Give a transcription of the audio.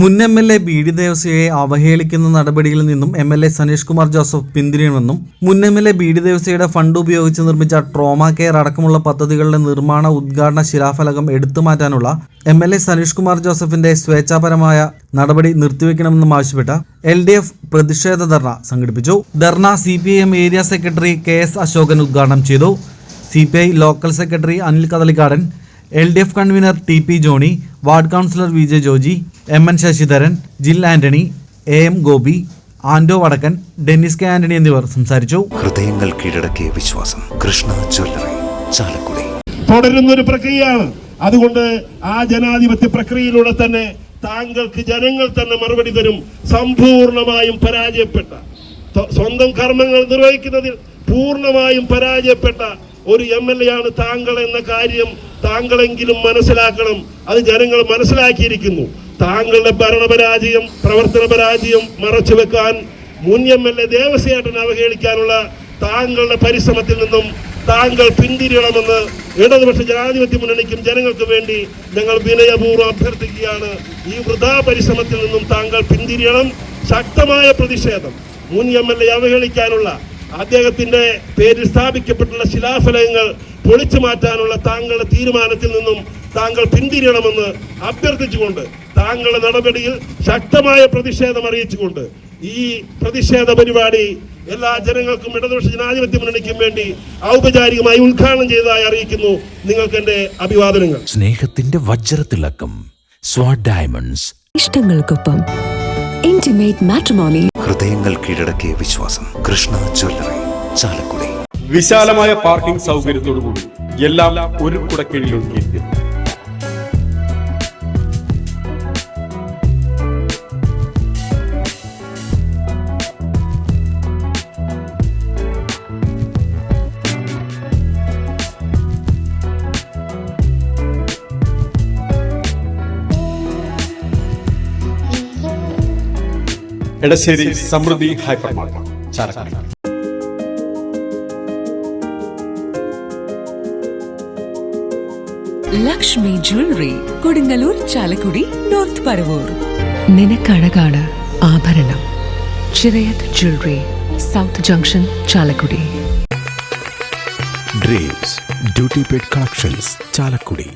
മുൻ M L A B D ദേവസ്യയെ അവഹേളിക്കുന്ന നടപടിയിൽ നിന്നും M L A Saneesh Kumar Joseph പിന്തിരിയണമെന്നും മുൻ M L A B D ദേവസ്യയുടെ fund ഉപയോഗിച്ച് നിർമ്മിച്ച ട്രോമ കെയർ അടക്കമുള്ള പദ്ധതികളുടെ നിർമ്മാണ ഉദ്ഘാടന ശിലാഫലകം എടുത്തു മാറ്റാനുള്ള M L A Saneesh Kumar ജോസഫിന്റെ സ്വേച്ഛാപരമായ നടപടി നിർത്തിവെക്കണമെന്നും ആവശ്യപ്പെട്ട എൽ ഡി എഫ് പ്രതിഷേധ ധർണ സംഘടിപ്പിച്ചു. ധർണ C P M area secretary K S Ashokan ഉദ്ഘാടനം ചെയ്തു. C P I local secretary Anil Kadalikkadan L D F convener T P Johny ward councillor V J Joji M N Sasidharan Jil Antony A M Gopi Ando Vadakkan Dennis K Antony എന്നിവർ സംസാരിച്ചു. ഹൃദയങ്ങൾ കീഴടക്കിയ വിശ്വാസം. Krishna jewellery Chalakudy. തുടരുന്ന ഒരു പ്രക്രിയയാണ്. അതുകൊണ്ട് ആ ജനാധിപത്യ പ്രക്രിയയിലൂടെ തന്നെ താങ്കൾക്ക് ജനങ്ങൾ തന്നെ മറുപടി തരും. സമ്പൂർണമായും പരാജയപ്പെട്ട സ്വന്തം കർമ്മങ്ങൾ നിർവഹിക്കുന്നതിൽ പൂർണമായും പരാജയപ്പെട്ട ഒരു എം എൽ എ ആണ് താങ്കൾ എന്ന കാര്യം താങ്കളെങ്കിലും മനസ്സിലാക്കണം. അത് ജനങ്ങൾ മനസ്സിലാക്കിയിരിക്കുന്നു. താങ്കളുടെ ഭരണപരാജയം പ്രവർത്തന പരാജയം മറച്ചു വെക്കാൻ മുൻ എം എൽ എ ദേവസ്വേട്ടൻ അവഹേളിക്കാനുള്ള താങ്കളുടെ പരിശ്രമത്തിൽ നിന്നും താങ്കൾ പിന്തിരിയണമെന്ന് ഇടതുപക്ഷ ജനാധിപത്യ മുന്നണിക്കും ജനങ്ങൾക്കും വേണ്ടി ഞങ്ങൾ വിനയപൂർവം അഭ്യർത്ഥിക്കുകയാണ്. ഈ വൃഥാ പരിശ്രമത്തിൽ നിന്നും താങ്കൾ പിന്തിരിയണം. ശക്തമായ പ്രതിഷേധം മുൻ എം എൽ എ അവഹേളിക്കാനുള്ള അദ്ദേഹത്തിന്റെ പേരിൽ സ്ഥാപിക്കപ്പെട്ടുള്ള ശിലാഫലകങ്ങൾ പൊളിച്ചു മാറ്റാനുള്ള താങ്കളുടെ തീരുമാനത്തിൽ നിന്നും താങ്കൾ പിന്തിരിയണമെന്ന് അഭ്യർത്ഥിച്ചുകൊണ്ട് താങ്കളുടെ നടപടിയിൽ ശക്തമായ പ്രതിഷേധം അറിയിച്ചുകൊണ്ട് ഈ പ്രതിഷേധ പരിപാടി എല്ലാ ജനങ്ങൾക്കും ഇടതുപക്ഷ ജനാധിപത്യ മുന്നണിക്കും വേണ്ടി ഔപചാരികമായി ഉദ്ഘാടനം ചെയ്തതായി അറിയിക്കുന്നു. നിങ്ങൾക്ക് എന്റെ അഭിവാദനങ്ങൾ. സ്നേഹത്തിന്റെ വജ്രത്തിളക്കം സ്വാഡ് ഡയമണ്ട്സ്. ഇഷ്ടങ്ങൾക്കൊപ്പം ഇന്റിമേറ്റ് മാട്രിമോണി ഹൃദയങ്ങൾ കീഴടക്കിയ വിശ്വാസം. കൃഷ്ണ ജ്വല്ലറി ചാലക്കുടി. വിശാലമായ പാർക്കിംഗ് സൗകര്യത്തോടുകൂടി എല്ലാം ഒരു കുടക്കീഴിൽ Edassery Samruddhi hyper market Chalakudy. Lakshmi jewellery Kodungallur Chalakudy north Paravur. നിനക്കഴകാണ് ആഭരണം. Chirayath jewellery south junction Chalakudy. Dreams duty paid collections Chalakudy.